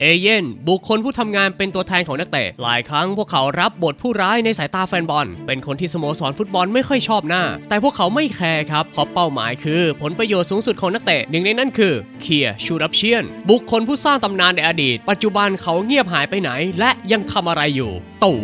เอเย่นบุคคลผู้ทำงานเป็นตัวแทนของนักเตะ หลายครั้งพวกเขารับบทผู้ร้ายในสายตาแฟนบอล เป็นคนที่สโมสรฟุตบอลไม่ค่อยชอบหน้า แต่พวกเขาไม่แคร์ครับ เพราะเป้าหมายคือ ผลประโยชน์สูงสุดของนักเตะ หนึ่งในนั้นคือ เคียร์ชูรับเชียน บุคคลผู้สร้างตำนานในอดีต ปัจจุบันเขาเงียบหายไปไหน และยังทำอะไรอยู่ตั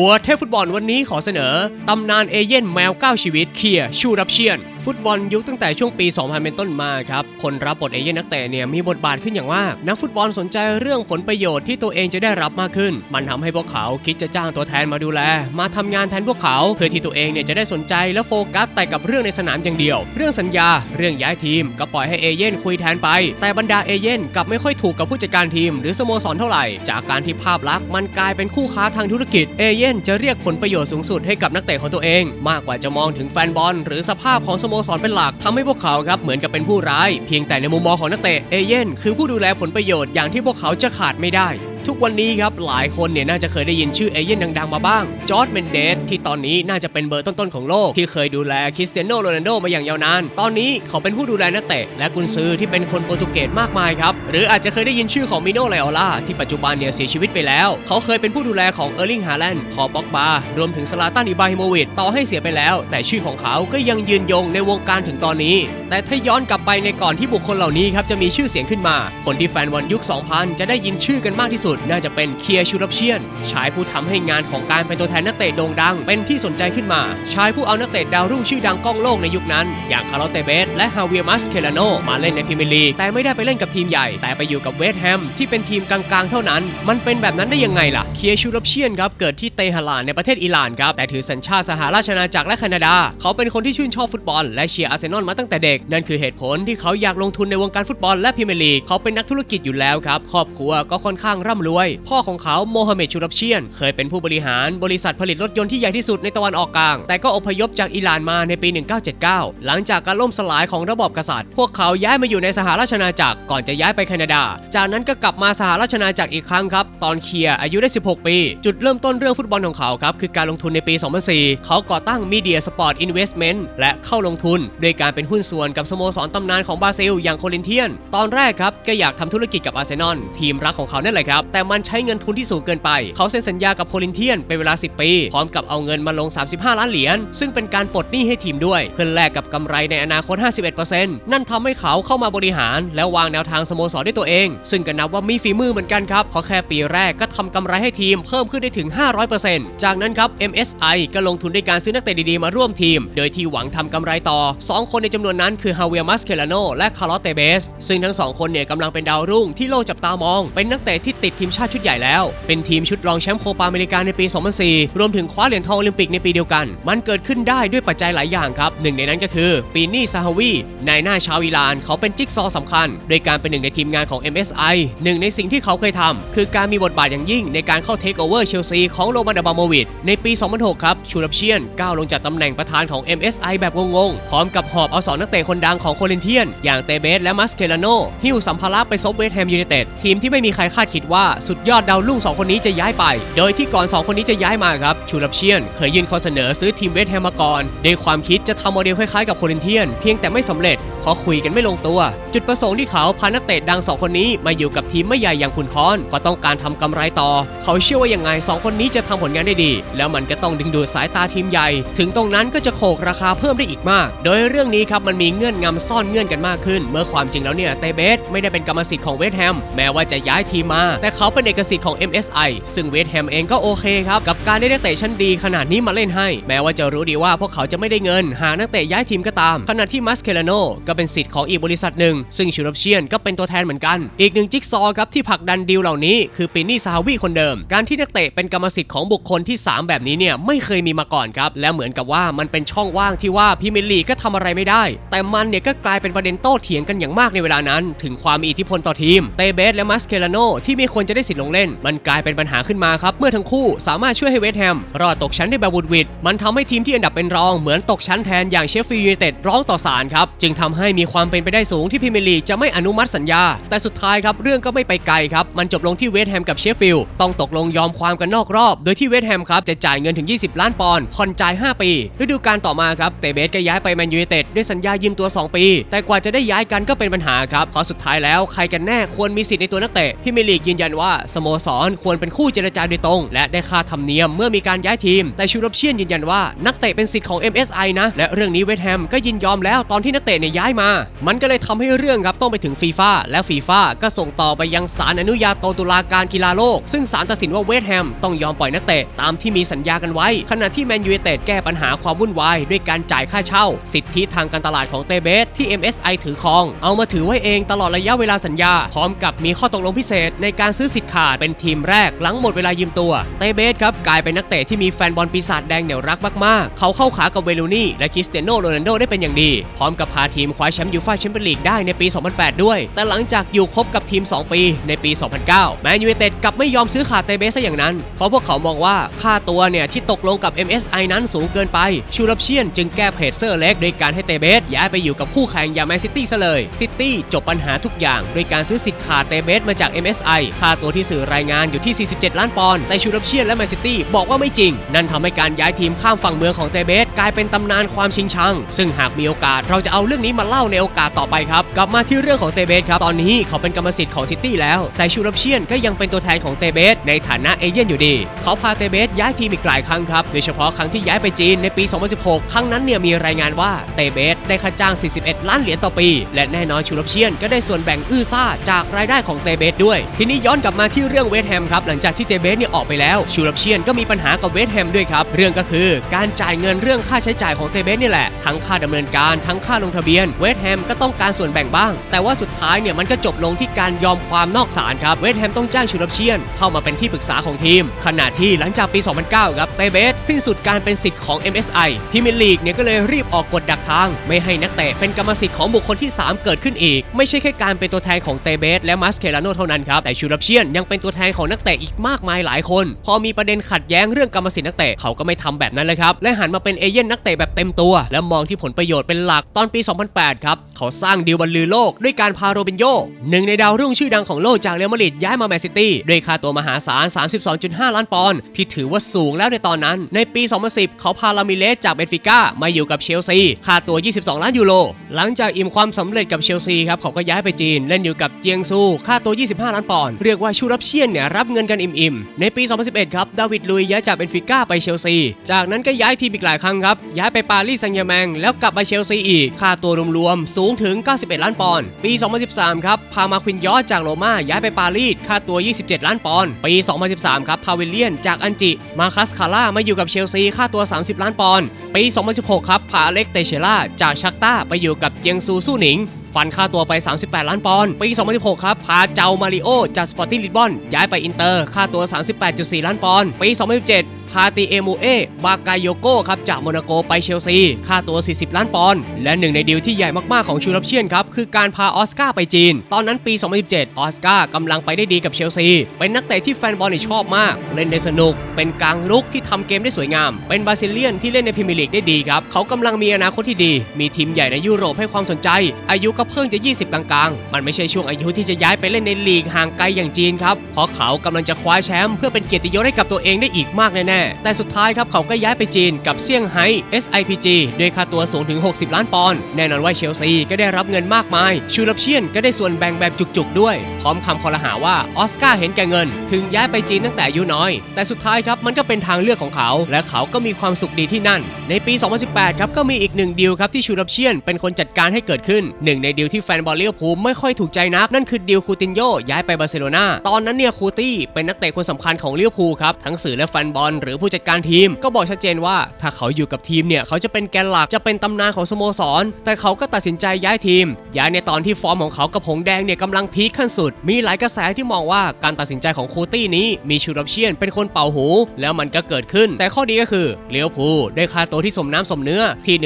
วเทพฟุตบอลวันนี้ขอเสนอ ตำนานเอเย่นแมว 9 ชีวิต เคียร์ชูรับเชียน ฟุตบอลยุคตั้งแต่ช่วงปี 2000 เป็นต้นมาครับ คนรับบทเอเย่นนักเตะเนี่ยมีบทบาทขึ้นอย่างมากนักฟุตบอลสนใจเรื่องผลประโยชน์ที่ตัวเองจะได้รับมากขึ้น มันทำให้พวกเขาคิดจะจ้างตัวแทนมาดูแล มาทำงานแทนพวกเขาเพื่อที่ตัวเองเนี่ยจะได้สนใจและโฟกัสแต่กับเรื่องในสนามอย่างเดียว เรื่องสัญญา เรื่องย้ายทีม ก็ปล่อยให้เอเย่นคุยแทนไป แต่บรรดาเอเย่นกลับไม่ค่อยถูกกับผู้จัดการทีม หรือสโมสรเท่าไหร่ จากการที่ภาพลักษณ์มันกลายเป็นคู่ค้าทางธุรกิจเอเย่นจะเรียกผลประโยชน์สูงสุดให้กับนักเตะของตัวเอง มากกว่าจะมองถึงแฟนบอล หรือสภาพของสโมสรเป็นหลักทำให้พวกเขาครับเหมือนกับเป็นผู้ร้าย เพียงแต่ในมุมมองของนักเตะเอเย่นคือผู้ดูแลผลประโยชน์อย่างที่พวกเขาจะขาดไม่ได้ ทุกวันนี้ครับหลายคนเนี่ยน่าจะเคยได้ยินชื่อเอเย่นดังๆมาบ้าง จอร์ดเมนเดสที่ตอนนี้น่าจะเป็นเบอร์ต้นๆของโลก ที่เคยดูแลคริสเตียโนโรนัลโดมาอย่างยาวนาน ตอนนี้เขาเป็นผู้ดูแลนักเตะและกุนซือที่เป็นคนโปรตุเกสมากมายครับ หรืออาจจะเคยได้ยินชื่อของมิโนไลออล่าที่ปัจจุบันเนี่ยเสียชีวิตไปแล้ว เขาเคยเป็นผู้ดูแลของเออร์ลิงฮาแลนด์พอบ็อกบารวมถึงสลาตันอิบราฮิโมวิชต่อให้เสียไปแล้ว แต่ชื่อของเขาก็ยังยืนยงในวงการถึงตอนนี้ แต่ถ้าย้อนกลับไปในก่อนที่บุคคลเหล่านี้ครับจะมีชื่อเสียงขึ้นมา คนที่แฟนบอลยุค 2000 จะได้ยินชื่อกันมากที่สุดน่าจะเป็นเคียร์ชูรับเชียน ชายผู้ทำให้งานของการเป็นตัวแทนนักเตะโด่งดัง เป็นที่สนใจขึ้นมา ชายผู้เอานักเตะดาวรุ่งชื่อดังก้องโลกในยุคนั้น อย่างคาร์ลเตเบสและฮาเวียมัสเคลาโนมาเล่นในพรีเมียร์ลีกแต่ไม่ได้ไปเล่นกับทีมใหญ่ แต่ไปอยู่กับเวสต์แฮมที่เป็นทีมกลางๆ เท่านั้น มันเป็นแบบนั้นได้ยังไงล่ะ เคียร์ชูรับเชียนครับเกิดที่เตหะรานในประเทศอิหร่านครับแต่ถือสัญชาติสหราชอาณาจักรและแคนาดา เขาเป็นคนที่ชื่นชอบฟุตบอล และเชียร์อาร์เซนอลมาตั้งแต่เด็กนั่นคือเหตุผลที่เขาอยากลงทุนในวงการฟุตบอลและพรีเมียร์ลีกเขาเป็นนักธุรกิจอยู่แล้วครับครอบครัวก็ค่อนข้างร่ำรวย พ่อของเขาโมฮัมเหม็ดชูรับเชียน เคยเป็นผู้บริหารบริษัทผลิตรถยนต์ที่ใหญ่ที่สุดในตะวันออกกลาง แต่ก็อพยพจากอิหร่านมาในปี 1979 หลังจากการล่มสลายของระบอบกษัตริย์ พวกเขาย้ายมาอยู่ในสหราชอาณาจักรก่อนจะย้ายไปแคนาดา จากนั้นก็กลับมาสหราชอาณาจักรอีกครั้งครับ ตอนเคียร์อายุได้ 16 ปี จุดเริ่มต้นเรื่องฟุตบอลของเขาครับ คือการลงทุนในปี 2004 เขาก่อตั้ง Media Sport Investment และเข้าลงทุนโดยการเป็นหุ้นส่วนกับสโมสรตำนานของบราซิลอย่างโคลินเทียน ตอนแรกครับก็อยากทำธุรกิจกับอาร์เซนอลทีมรักของเขานั่นแหละครับแต่มันใช้เงินทุนที่สูงเกินไป เขาเซ็นสัญญากับโคลินเทียนเป็นเวลา 10 ปี พร้อมกับเอาเงินมาลง 35 ล้านเหรียญ ซึ่งเป็นการปลดหนี้ให้ทีมด้วย เพื่อแลกกับกำไรในอนาคต 51%นั่นทำให้เขาเข้ามาบริหาร และวางแนวทางสโมสรด้วยตัวเอง ซึ่งก็นับว่ามีฝีมือเหมือนกันครับเพราะแค่ปีแรกก็ทำกำไรให้ทีมเพิ่มขึ้นได้ถึง 500%จากนั้นครับ MSI ก็ลงทุนด้วยการซื้อนักเตะดีๆมาร่วมทีม โดยที่หวังทำกำไรต่อ 2 คนในจำนวนนั้นคือฮาเวียมัสเคลาโนและคาร์ลอตเตเบสซึ่งทั้งสองคนเนี่ยกำลังเป็นดาวรุ่งที่โลกจับตามอง เป็นนักเตะที่ติดทีีมชาติชุดใหญ่แล้ว เป็นทีมชุดรองแชมป์โคปาอเมริกาในปี 2004 รวมถึงคว้าเหรียญทองโอลิมปิกในปีเดียวกัน มันเกิดขึ้นได้ด้วยปัจจัยหลายอย่างครับ หนึ่งในนั้นก็คือปีนี่ซาฮาวีนายหน้าชาวอิหร่านเขาเป็นจิ๊กซอว์สำคัญ โดยการเป็นหนึ่งในทีมงานของ MSI หนึ่งในสิ่งที่เขาเคยทำคือการมีบทบาทอย่างยิ่งในการเข้าเทคโอเวอร์เชลซีของโรมันดาบาโมวิดในปี 2006 ครับชูรับเชียนก้าวลงจากตำแหน่งประธานของ MSI แบบงงๆพร้อมกับหอบเอาสองนักเตะคนดังของโคลินเทียน อย่างเตเบสและมัสเคลาโนหิ้วสัมภาระไปซบเวสแฮมยูไนเต็ดทีมที่ไม่มีใครคาดคิดว่าสุดยอดดาวรุ่งสองคนนี้จะย้ายไป โดยที่ก่อนสองคนนี้จะย้ายมาครับชูรับเชียน เคยยื่นข้อเสนอซื้อทีมเวสแฮมมาก่อนด้วยความคิดจะทำโมเดลคล้ายๆกับโคลินเทียน เพียงแต่ไม่สำเร็จเพราะคุยกันไม่ลงตัว จุดประสงค์ที่เขาพานักเตะดังสองคนนี้มาอยู่กับทีมไม่ใหญ่อย่างคุณคอนเพราะต้องการทำกำไรต่อ เขาเชื่อว่ายังไงสองคนนี้จะทำผลงานได้ดี แล้วมันก็ต้องดึงดูดสายตาทีมใหญ่ ถึงตรงนั้นก็จะโขกราคาเพิ่มได้อีกมาก โดยเรื่องนี้ครับมันมีเงื่อนงำซ่อนเงื่อนกันมากขึ้น เมื่อความจริงแล้วเนี่ยเตเบสไม่ได้เป็นกรรมสิทธิ์ของเวสแฮมแม้ว่าจะย้ายทีมมาแต่เขาเป็นเอกสิทธิ์ของ MSI ซึ่งเวสแฮมเองก็โอเคครับ กับการได้นักเตะชั้นดีขนาดนี้มาเล่นให้ แม้ว่าจะรู้ดีว่าพวกเขาจะไม่ได้เงิน หากนักเตะย้ายทีมก็ตาม ขณะที่มัสเคลาโนก็เป็นสิทธิ์ของอีกบริษัทหนึ่ง ซึ่งชูรับเชียนก็เป็นตัวแทนเหมือนกัน อีกหนึ่งจิ๊กซอว์ครับที่ผลักดันดีลเหล่านี้ คือปินนี่ซาวีคนเดิม การที่นักเตะเป็นกรรมสิทธิ์ของบุคคลที่ 3 แบบนี้เนี่ยไม่เคยมีมาก่อนครับ และเหมือนกับว่ามันเป็นช่องว่างที่ว่าพรีเมียร์ลีกก็ทำอะไรไม่ได้ แต่มันเนี่ยก็กลายเป็นประเด็นโต้เถียงกันอย่างมากในเวลานั้น ถึงความมีอิทธิพลต่อทีม เตเบสและมัสเคลโนที่มีควรจะได้สิทธิ์ลงเล่น มันกลายเป็นปัญหาขึ้นมาครับ เมื่อทั้งคู่สามารถช่วยให้เวสต์แฮมรอดตกชั้นได้แบบบุดวิดมันทำให้ทีมที่อันดับเป็นรองเหมือนตกชั้นแทนอย่างเชฟฟิลด์ยูไนเต็ดร้องต่อศาลครับจึงทำให้มีความเป็นไปได้สูงที่พรีเมียร์ลีกจะไม่อนุมัติสัญญา แต่สุดท้ายครับเรื่องก็ไม่ไปไกลครับมันจบลงที่เวสต์แฮมกับเชฟฟิลด์ต้องตกลงยอมความกันนอกรอบ โดยที่เวสต์แฮมครับจะจ่ายเงินถึง 20 ล้านปอนด์ผ่อนจ่าย 5 ปี ฤดูกาลต่อมาครับเตเบสก็ย้ายไปแมนยูไนเต็ดด้วยสัญญายืมตัว 2 ปี แต่กว่าจะได้ย้ายกันก็เป็นปัญหาครับเพราะสุดท้ายแล้วใครกันแน่ควรมีสิทธิ์ในตัวนักเตะพรีเมียร์ลีกยืนยันว่าสโมสรควรเป็นคู่เจรจาโดยตรง และได้ค่าธรรมเนียมเมื่อมีการย้ายทีม แต่ชูรบเชียนยืนยันว่านักเตะเป็นสิทธิ์ของ MSI นะ และเรื่องนี้เวสแฮมก็ยินยอมแล้วตอนที่นักเตะเนี่ยย้ายมา มันก็เลยทำให้เรื่องครับต้องไปถึงฟีฟ่าและฟีฟ่าก็ส่งต่อไปยังศาลอนุญาโตตุลาการกีฬาโลก ซึ่งศาลตัดสินว่าเวสแฮมต้องยอมปล่อยนักเตะตามที่มีสัญญากันไว้ ขณะที่แมนยูเต็ดแก้ปัญหาความวุ่นวายด้วยการจ่ายค่าเช่า สิทธิทางการตลาดของเตเบสที่ MSI ถือครอง เอามาถือไว้เองตลอดระยะเวลาสัญญา พร้อมกับมีข้อตกลงพิเศษในการซื้อื้อสิทธิ์ขาดเป็นทีมแรกหลังหมดเวลายืมตัวเตเบสครับกลายเป็นนักเตะที่มีแฟนบอลปีศาจแดงเหนี่ยวรักมากๆ เขาเข้าขากับเวลูนี่และคริสเตียโนโรนัลโดได้เป็นอย่างดี พร้อมกับพาทีมคว้าแชมป์ยูฟ่าแชมเปี้ยนลีกได้ในปี 2008 ด้วย แต่หลังจากอยู่คบกับทีม 2 ปีในปี 2009 แมนยูไนเต็ดกลับไม่ยอมซื้อขาดเตเบสซะอย่างนั้น เพราะพวกเขามองว่าค่าตัวเนี่ยที่ตกลงกับ MSI นั้นสูงเกินไป ชูรับเชียนจึงแก้เพจเซอร์เล็กโดยการให้เตเบสย้ายไปอยู่กับคู่แข่งอย่างแมนซิตี้ซะเลย ซิตี้จบปัญหาทุกอย่างโดยการซื้อสิทธิ์ขาดเตเบสมาจาก MSI ค่าตัวที่สื่อรายงานอยู่ที่ 47 ล้านปอนด์แต่ชูรับเชียนและแมนซิตี้บอกว่าไม่จริง นั่นทำให้การย้ายทีมข้ามฝั่งเมืองของเตเบสกลายเป็นตำนานความชิงชัง ซึ่งหากมีโอกาสเราจะเอาเรื่องนี้มาเล่าในโอกาสต่อไปครับ กลับมาที่เรื่องของเตเบสครับ ตอนนี้เขาเป็นกรรมสิทธิ์ของซิตี้แล้ว แต่ชูรับเชียนก็ยังเป็นตัวแทนของเตเบสในฐานะเอเย่นอยู่ดี เขาพาเตเบสย้ายทีมอีกหลายครั้งครับ โดยเฉพาะครั้งที่ย้ายไปจีนในปี 2016 ครั้งนั้นเนี่ยมีรายงานว่าเตเบสได้ค่าจ้าง 41 ล้านเหรียญต่อปี และแน่นอนชูรับเชียนก็ได้ส่วนแบ่งอื้อซ่าจากรายได้ของเตเบสด้วย ทีนี้ย้อนกลับมาที่เรื่องเวสแฮมครับหลังจากที่เตเบสเนี่ยออกไปแล้วชูรับเชียนก็มีปัญหากับเวสแฮมด้วยครับเรื่องก็คือการจ่ายเงินเรื่องค่าใช้จ่ายของเตเบสนี่แหละทั้งค่าดำเนินการทั้งค่าลงทะเบียนเวสแฮมก็ต้องการส่วนแบ่งบ้าง แต่ว่าสุดท้ายเนี่ยมันก็จบลงที่การยอมความนอกศาลครับเวสแฮมต้องจ้างชูรับเชียน เข้ามาเป็นที่ปรึกษาของทีม ขณะที่หลังจากปี 2009 ครับเตเบสสิ้นสุดการเป็นสิทธิ์ของ MSI พรีมียร์ลีกเนี่ยก็เลยรีบออกกฎดักทาง ไม่ให้นักเตะเป็นกรรมสิทธิ์ของบุคคลที่ 3 เกิดขึ้นอีก ไม่ใช่แค่การเป็นตัวแทนของเตเบสและมัสเคลาโนเท่านั้นครับแต่ชูรับเชียนยังเป็นตัวแทนของนักเตะอีกมากมายหลายคน พอมีประเด็นขัดแย้งเรื่องกรรมสิทธิ์นักเตะเขาก็ไม่ทำแบบนั้นเลยครับ และหันมาเป็นเอเย่นนักเตะแบบเต็มตัว และมองที่ผลประโยชน์เป็นหลักตอนปี 2008 ครับ เขาสร้างดีลบรรลือโลกด้วยการพาโรบินโยหนึ่งในดาวรุ่งชื่อดังของโลกจากเรอัลมาดริดย้ายมาแมนซิตี้ด้วยค่าตัวมหาศาล 32.5 ล้านปอนด์ที่ถือว่าสูงแล้วในตอนนั้น ในปี 2010 เขาพาลามิเลสจากเบนฟิก้ามาอยู่กับเชลซีค่าตัว 22 ล้านยูโรหลังจากอิ่มความสำเร็จกับเชลซีครับเขาก็ย้ายไปจีนเล่นอยู่กับเจียงซูค่าตัว 25 ล้านปอนด์เรียกว่าชูรับเชียนเนี่ยรับเงินกันอิ่มๆ ในปี 2011 ครับ ดาวิดลุยย้ายจากเบนฟิก้าไปเชลซี จากนั้นก็ย้ายทีมอีกหลายครั้งครับ ย้ายไปปารีสแซงต์แชร์แมง แล้วกลับมาเชลซีอีก ค่าตัวรวมๆ สูงถึง 91 ล้านปอนด์ ปี 2013 ครับ พามาควินยอสจากโรม่าย้ายไปปารีส ค่าตัว 27 ล้านปอนด์ ปี 2013 ครับ พาวิลเลียนจากอันจิ มาคัสคาร่ามาอยู่กับเชลซี ค่าตัว 30 ล้านปอนด์ ปี 2016 ครับ พาอเล็กเตเชล่าจากชักต้าไปอยู่กับเจียงซูสู้หนิง ฟันค่าตัวไป 38 ล้านปอนด์ปี 2016 ครับพาเจ้ามาริโอจากสปอร์ติ้งลิสบอนย้ายไปอินเตอร์ค่าตัว 38.4 ล้านปอนด์ปี 2017 พาติเอโมเอบากายโยโกครับจากโมนาโกไปเชลซี ค่าตัว 40 ล้านปอนด์และหนึ่งในดีลที่ใหญ่มาก ๆ ของชูรับเชียนครับคือการพาออสการ์ไปจีน ตอนนั้นปี 2017 ออสการ์กำลังไปได้ดีกับเชลซี เป็นนักเตะที่แฟนบอลนิชอบมาก เล่นได้สนุก เป็นกลางลุกที่ทำเกมได้สวยงาม เป็นบาซิเลียนที่เล่นในพรีเมียร์ลีกได้ดีครับ เขากำลังมีอนาคตที่ดี มีทีมใหญ่ในยุโรปให้ความสนใจ อายุก็เพิ่งจะ 20 กลางๆ มันไม่ใช่ช่วงอายุที่จะย้ายไปเล่นในลีกห่างไกลอย่างจีนครับ เพราะเขากำลังจะคว้าแชมป์เพื่อเป็นเกียรติยศให้กับตัวเองได้อีกมากแน่แต่สุดท้ายครับเขาก็ย้ายไปจีนกับเซี่ยงไฮ้ SIPG ด้วยค่าตัวสูงถึง 60 ล้านปอนด์แน่นอนว่าเชลซีก็ได้รับเงินมากมาย ชูรับเชียนก็ได้ส่วนแบ่งแบบจุกๆด้วย พร้อมคำคอรหาว่าออสการ์เห็นแก่เงิน ถึงย้ายไปจีนตั้งแต่อายุน้อย แต่สุดท้ายครับมันก็เป็นทางเลือกของเขา และเขาก็มีความสุขดีที่นั่น ในปี 2018 ครับก็มีอีกหนึ่งดีลครับที่ชูรับเชียนเป็นคนจัดการให้เกิดขึ้นหนึ่งในดีลที่แฟนบอลเลี้ยวภูมไม่ค่อยถูกใจนักนั่นคือดีลคูตินโยย้ายไปบาร์เซโลนาตอนนั้นเนี่ยคูตี้เป็นนักเตะคนสำคัญของเลี้ยวภูครับทั้งสื่อและแฟนบอลหรือผู้จัดการทีม ก็บอกชัดเจนว่า ถ้าเขาอยู่กับทีมเนี่ยเขาจะเป็นแกนหลักจะเป็นตำนานของสโมสร แต่เขาก็ตัดสินใจย้ายทีม ย้ายในตอนที่ฟอร์มของเขากับหงแดงเนี่ยกำลังพีคขั้นสุด มีหลายกระแสที่มองว่าการตัดสินใจของโคตี้นี้มีชูรับเชียนเป็นคนเป่าหู แล้วมันก็เกิดขึ้น แต่ข้อดีก็คือเลี้ยวภูได้ค่าตัวที่สมน้ำสมเนื้อที่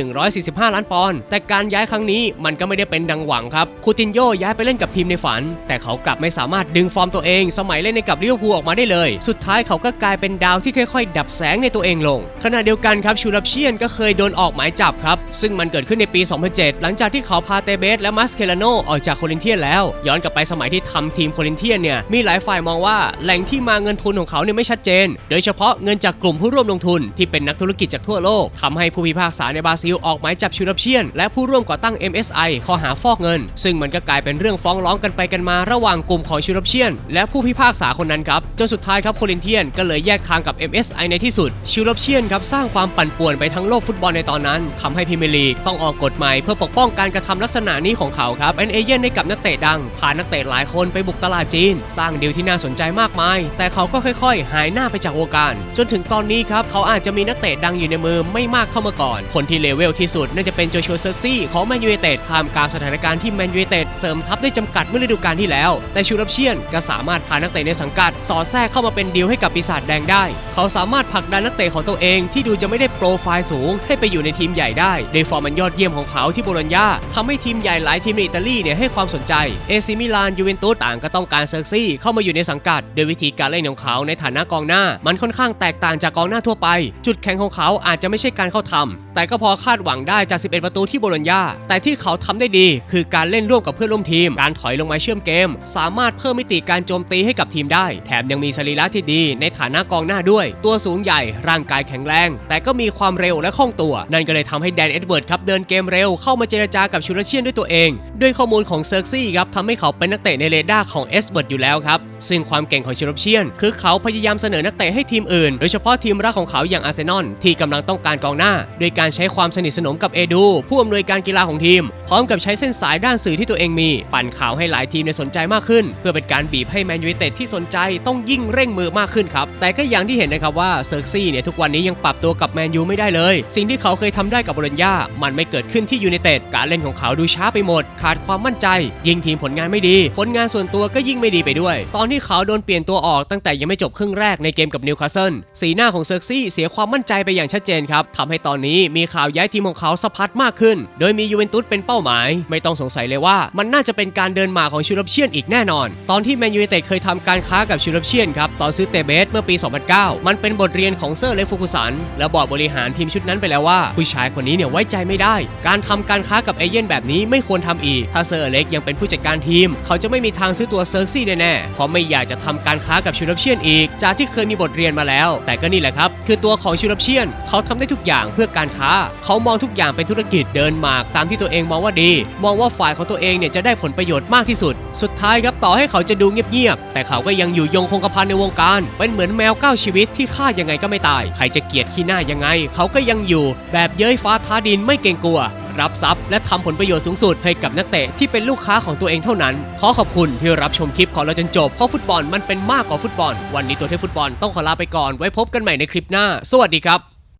145 ล้านปอนด์แต่การย้ายครั้งนี้มันก็ไม่ได้เป็นดังหวังครับคูตินโยย้ายไปเล่นกับทีมในฝัน แต่เขากลับไม่สามารถดึงฟอร์มตัวเอง สมัยเล่นในกับลิเวพูออกมาได้เลย สุดท้ายเขาก็กลายเป็นดาวที่ค่อยดับแสงในตัวเองลง ขณะเดียวกันครับชูรับเชียนก็เคยโดนออกหมายจับครับ ซึ่งมันเกิดขึ้นในปี 2007 หลังจากที่เขาพาเตเบสและมัสเคลาโนออกจากโคลินเทียนแล้ว ย้อนกลับไปสมัยที่ทำทีมโคลินเทียนเนี่ยมีหลายฝ่ายมองว่าแหล่งที่มาเงินทุนของเขาเนี่ยไม่ชัดเจน โดยเฉพาะเงินจากกลุ่มผู้ร่วมลงทุนที่เป็นนักธุรกิจจากทั่วโลกทำให้ผู้พิพากษาในบราซิลออกหมายจับชูรับเชียน และผู้ร่วมก่อตั้ง MSI ข้อหาฟอกเงิน ซึ่งมันก็กลายเป็นเรื่องฟ้องร้องกันไปกันมาระหว่างกลุ่มของชูรับเชียน และผู้พิพากษาคนนั้นครับจนสุดท้ายครับโคลินเทียนก็เลยแยกทางกับ MSI ในที่สุดชูรับเชียนครับสร้างความปั่นป่วนไปทั้งโลกฟุตบอลในตอนนั้นทำให้พรีเมร์ลีกต้องออกกฎใหม่เพื่อปกป้องการกระทำลักษณะนี้ของเขาครับเป็นเอเย่นให้กับนักเตะดังพานักเตะหลายคนไปบุกตลาดจีน สร้างดีลที่น่าสนใจมากมาย แต่เขาก็ค่อยๆ หายหน้าไปจากวงการ จนถึงตอนนี้ครับเขาอาจจะมีนักเตะดังอยู่ในมือไม่มากเข้ามาก่อน คนที่เลเวลที่สุดน่าจะเป็นโจชัวเซิร์ซี่ของแมนยูไนเต็ดท่ามกลางสถานการณ์ที่แมนยูไนเต็ดเสริมทัพได้จำกัดเมื่อฤดูกาลที่แล้ว แต่ชูรับเชียนก็สามารถพานักเตะในสังกัดสอดแทรกเข้ามาเป็นดีลให้กับปีศาจแดงได้ เขาสาามารถผลักดันนักเตะของตัวเองที่ดูจะไม่ได้โปรไฟล์สูงให้ไปอยู่ในทีมใหญ่ได้โดยฟอร์มมันยอดเยี่ยมของเขาที่โบโลญญาทำให้ทีมใหญ่หลายทีมในอิตาลีเนี่ยให้ความสนใจเอซิมิลานยูเวนตุสต่างก็ต้องการเซิร์ซี่เข้ามาอยู่ในสังกัด โดยวิธีการเล่นของเขาในฐานะกองหน้า มันค่อนข้างแตกต่างจากกองหน้าทั่วไป จุดแข็งของเขาอาจจะไม่ใช่การเข้าทำแต่ก็พอคาดหวังได้จาก 11 ประตูที่โบโลญญาแต่ที่เขาทำได้ดี คือการเล่นร่วมกับเพื่อนร่วมทีม การถอยลงมาเชื่อมเกม สามารถเพิ่มมิติการโจมตีให้กับทีมได้ แถมยังมีสรีระที่ดีในฐานะกองหน้าด้วย ตัวสูงใหญ่ ร่างกายแข็งแรง แต่ก็มีความเร็วและคล่องตัว นั่นก็เลยทำให้แดนเอ็ดเวิร์ดครับเดินเกมเร็วเข้ามาเจรจากับชูรเชียนด้วยตัวเอง ด้วยข้อมูลของเซิร์กซี่ครับทำให้เขาเป็นนักเตะในเรดาร์ของเอสเบิร์ดอยู่แล้วครับซึ่งความเก่งของชูรเชียน คือเขาพยายามเสนอนักเตะให้ทีมอื่น โดยเฉพาะทีมรักของเขาอย่างอาร์เซนอลที่กำลังต้องการกองหน้า โดยการใช้ความสนิทสนมกับเอดู ผู้อำนวยการกีฬาของทีม พร้อมกับใช้เส้นสายด้านสื่อที่ตัวเองมี ปั่นข่าวให้หลายทีมในสนใจมากขึ้น เพื่อเป็นการบีบให้แมนยูไนเต็ดที่สนใจต้องยิ่งเร่งมือมากขึ้นครับ แต่ก็อย่างที่เห็นนะครับว่าเซิร์ซี่เนี่ยทุกวันนี้ยังปรับตัวกับแมนยูไม่ได้เลย สิ่งที่เขาเคยทำได้กับโบรญญามันไม่เกิดขึ้นที่ยูไนเต็ดการเล่นของเขาดูช้าไปหมด ขาดความมั่นใจ ยิงทีมผลงานไม่ดี ผลงานส่วนตัวก็ยิ่งไม่ดีไปด้วย ตอนที่เขาโดนเปลี่ยนตัวออกตั้งแต่ยังไม่จบครึ่งแรกในเกมกับนิวคาสเซิลสีหน้าของเซิร์ซี่เสียความมั่นใจไปอย่างชัดเจนครับทำให้ตอนนี้มีข่าวย้ายทีมของเขาสะพัดมากขึ้น โดยมียูเวนตุสเป็นเป้าหมาย ไม่ต้องสงสัยเลยว่ามันน่าจะเป็นการเดินมาของชูรัปเชียนอีกแน่นอน ตอนที่แมนยูไนเต็ดเคยทำการค้ากับชูรัปเชียนครับตอนซื้อเตเบสเมื่อปี 2009 มันเป็นบทเรียนของเซอร์เลฟูกุสันและบอร์ดบริหารทีมชุดนั้นไปแล้วว่า ผู้ชายคนนี้เนี่ยไว้ใจไม่ได้ การทำการค้ากับเอเย่นแบบนี้ไม่ควรทำอีก ถ้าเซอร์เล็กยังเป็นผู้จัดการทีม เขาจะไม่มีทางซื้อตัวเซิร์ซี่แน่ๆเพราะไม่อยากจะทำการค้ากับชูรัปเชียนอีก จากที่เคยมีบทเรียนมาแล้ว แต่ก็นี่แหละครับ คือตัวของชูรัปเชียน เขาทำได้ทุกอย่างเพื่อการค้า เขามองทุกอย่างเป็นธุรกิจเดินหมากตามที่ตัวเองมองว่าดี มองว่าฝ่ายของตัวเองเนี่ยจะได้ผลประโยชน์มากที่สุด สุดท้ายครับต่อให้เขาจะดูเงียบๆแต่เขาก็ยังอยู่ยงคงกระพันในวงการเป็นเหมือนแมวก้าชีวิตที่ฆ่ายังไงก็ไม่ตาย ใครจะเกลียดขี้หน้ายังไง เขาก็ยังอยู่ แบบเย้ยฟ้าท้าดินไม่เกรงกลัว รับทรัพย์ และทำผลประโยชน์สูงสุดให้กับนักเตะที่เป็นลูกค้าของตัวเองเท่านั้น ขอขอบคุณที่รับชมคลิปของเราจนจบ เพราะฟุตบอลมันเป็นมากกว่าฟุตบอล วันนี้ตัวเทพฟุตบอลต้องขอลาไปก่อน ไว้พบกันใหม่ในคลิปหน้า สวัสดีครับ